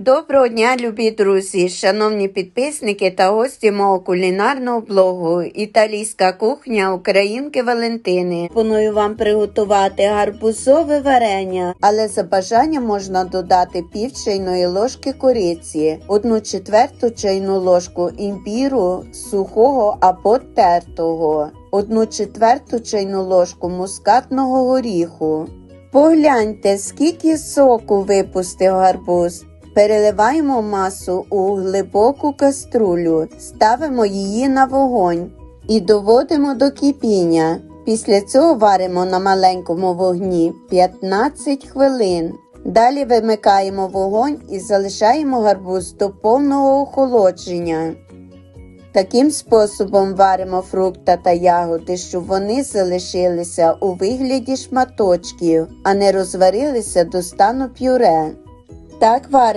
Доброго дня, любі друзі, шановні підписники та гості мого кулінарного блогу Італійська кухня Українки Валентини. Пропоную вам приготувати гарбузове варення, але за бажанням можна додати пів чайної ложки кориці, одну четверту чайну ложку імбіру сухого або тертого, одну четверту чайну ложку мускатного горіху. Погляньте, скільки соку випустив гарбуз. Переливаємо масу у глибоку каструлю, ставимо її на вогонь і доводимо до кипіння. Після цього варимо на маленькому вогні 15 хвилин. Далі вимикаємо вогонь і залишаємо гарбуз до повного охолодження. Таким способом варимо фрукта та ягоди, щоб вони залишилися у вигляді шматочків, а не розварилися до стану пюре. Так варимо